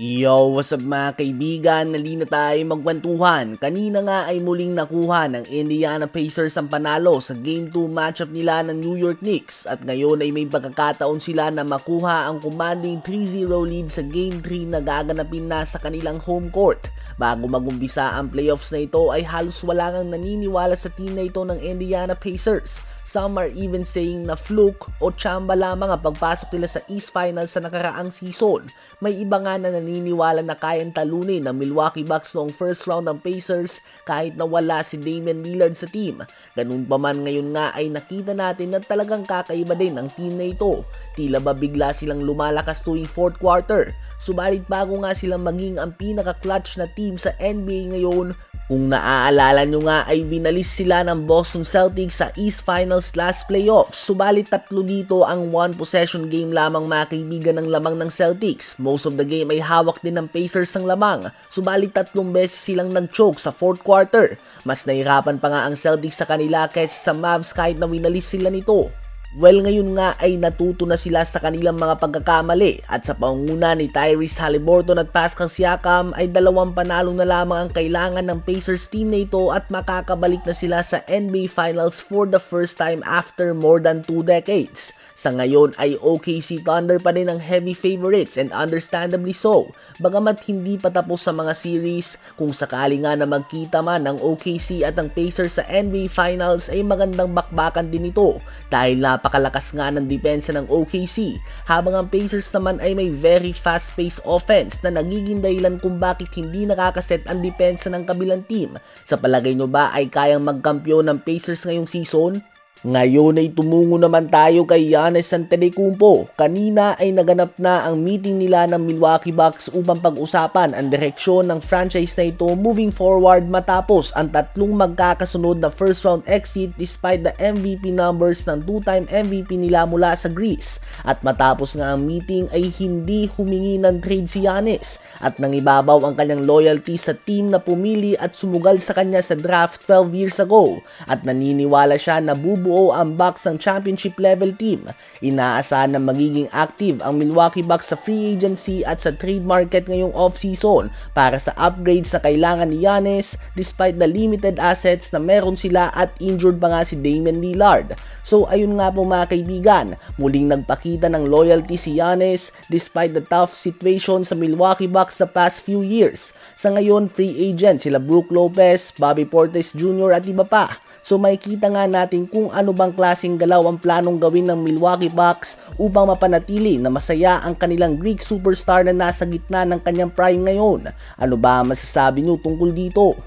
Yo, what's up mga kaibigan? Nali na tayo magkwentuhan. Kanina nga ay muling nakuha ng Indiana Pacers ang panalo sa Game 2 matchup nila ng New York Knicks at ngayon ay may pagkakataon sila na makuha ang commanding 3-0 lead sa Game 3 na gaganapin na sa kanilang home court. Bago magumpisa ang playoffs na ito ay halos wala nang naniniwala sa team na ito ng Indiana Pacers. Some are even saying na fluke o chamba lamang ang pagpasok nila sa East Finals sa nakaraang season. May iba nga na naniniwala na kayang talunin ng Milwaukee Bucks noong first round ng Pacers kahit na wala si Damian Lillard sa team. Ganun pa man ngayon nga ay nakita natin na talagang kakaiba din ang team na ito. Tila ba bigla silang lumalakas tuwing fourth quarter. Subalit bago nga silang maging ang pinaka-clutch na team sa NBA ngayon, kung naaalala nyo nga ay binalis sila ng Boston Celtics sa East Finals last playoffs. Subalit tatlo dito ang one possession game lamang mga kaibigan ng lamang ng Celtics. Most of the game ay hawak din ng Pacers ang lamang. Subalit tatlong beses silang nag-choke sa fourth quarter. Mas nahirapan pa nga ang Celtics sa kanila kaysa sa Mavs kahit na winalis sila nito. Well ngayon nga ay natuto na sila sa kanilang mga pagkakamali at sa pangunguna ni Tyrese Halliburton at Pascal Siakam ay dalawang panalo na lamang ang kailangan ng Pacers team na ito at makakabalik na sila sa NBA Finals for the first time after more than 2 decades. Sa ngayon ay OKC Thunder pa rin ang heavy favorites and understandably so. Bagamat hindi pa tapos sa mga series, kung sakali nga na magkita man ang OKC at ang Pacers sa NBA Finals ay magandang bakbakan din ito dahil napakalakas nga ng depensa ng OKC habang ang Pacers naman ay may very fast-paced offense na nagiging dahilan kung bakit hindi nakakaset ang depensa ng kabilang team. Sa palagay nyo ba ay kayang magkampiyon ng Pacers ngayong season? Ngayon ay tumungo naman tayo kay Giannis Antetokounmpo. Kanina ay naganap na ang meeting nila ng Milwaukee Bucks upang pag-usapan ang direksyon ng franchise na ito moving forward matapos ang tatlong magkakasunod na first round exit despite the MVP numbers ng two-time MVP nila mula sa Greece. At matapos nga ang meeting ay hindi humingi ng trade si Giannis at nangibabaw ang kanyang loyalty sa team na pumili at sumugal sa kanya sa draft 12 years ago at naniniwala siya na bubuo buo ang Bucks ng championship level team. Inaasahan na magiging active ang Milwaukee Bucks sa free agency at sa trade market ngayong off-season para sa upgrades na kailangan ni Giannis despite the limited assets na meron sila at injured pa nga si Damian Lillard. So ayun nga po mga kaibigan, muling nagpakita ng loyalty si Giannis despite the tough situation sa Milwaukee Bucks the past few years. Sa ngayon, free agent sila Brook Lopez, Bobby Portis Jr. at iba pa. So makikita nga natin kung ano bang klaseng galaw ang planong gawin ng Milwaukee Bucks upang mapanatili na masaya ang kanilang Greek superstar na nasa gitna ng kanyang prime ngayon. Ano ba masasabi nyo tungkol dito?